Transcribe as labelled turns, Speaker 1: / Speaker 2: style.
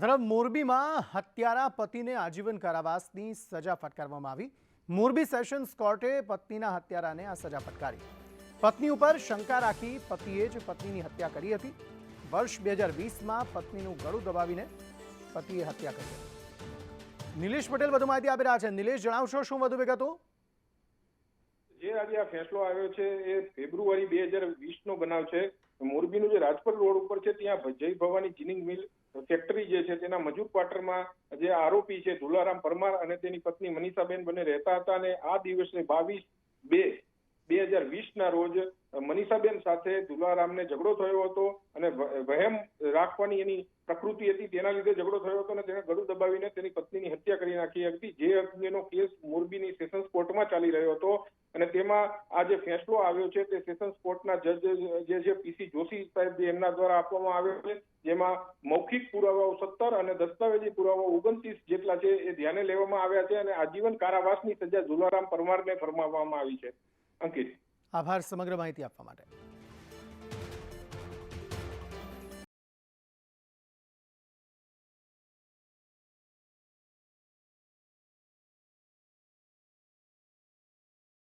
Speaker 1: તરફ મોરબીમાં હત્યારા પતિને આજીવન કારાવાસની સજા ફટકારવામાં આવી. મોરબી સેશન્સ કોર્ટે પત્નીના હત્યારાને આ સજા ફટકારી. પત્ની ઉપર શંકા રાખી પતિએ જ પત્નીની હત્યા કરી હતી. વર્ષ બે હજાર વીસમાં પત્નીનું ગળું દબાવીને પતિએ હત્યા કરી. હતી નિલેશ પટેલ વધુ માહિતી આપી રહ્યા છે. નિલેશ, જણાવશો શું વધુ વિગતો?
Speaker 2: જે આજે આ ફેસલો આવ્યો છે, એ ફેબ્રુઆરી બે હજાર વીસ નો બનાવ છે. મોરબીનું જે રાજપર રોડ ઉપર છે, ત્યાં જય ભવાની જીનિંગ મિલ ફેક્ટરી જે છે, તેના મજૂર ક્વાર્ટરમાં જે આરોપી છે ધુલારામ પરમાર અને તેની પત્ની મનીષાબેન બંને રહેતા હતા અને આ દિવસે બાવીસ બે બે હજાર વીસ ના રોજ મનીષાબેન સાથે દુલારામને ઝઘડો થયો હતો અને વહેમ રાખવાની એની પ્રકૃતિ હતી, તેના લીધે ઝઘડો થયો હતો અને તેણે ગળું દબાવીને તેની પત્નીની કરી હતી જે અંગેનો કેસ મોરબીની સેશન્સ કોર્ટમાં ચાલી રહ્યો હતો અને તેમાં આ જે ફેસલો આવ્યો છે તે સેશન્સ કોર્ટના જજ જે છે પીસી જોશી સાહેબ એમના દ્વારા આપવામાં આવ્યો છે. જેમાં મૌખિક પુરાવાઓ સત્તર અને દસ્તાવેજી પુરાવાઓ ઓગણત્રીસ જેટલા છે એ ધ્યાને લેવામાં આવ્યા છે અને આજીવન કારાવાસની સજા જુલારામ પરમારને ફરમાવવામાં આવી છે. અંકિત.
Speaker 1: આભાર સમગ્ર માહિતી આપવા માટે.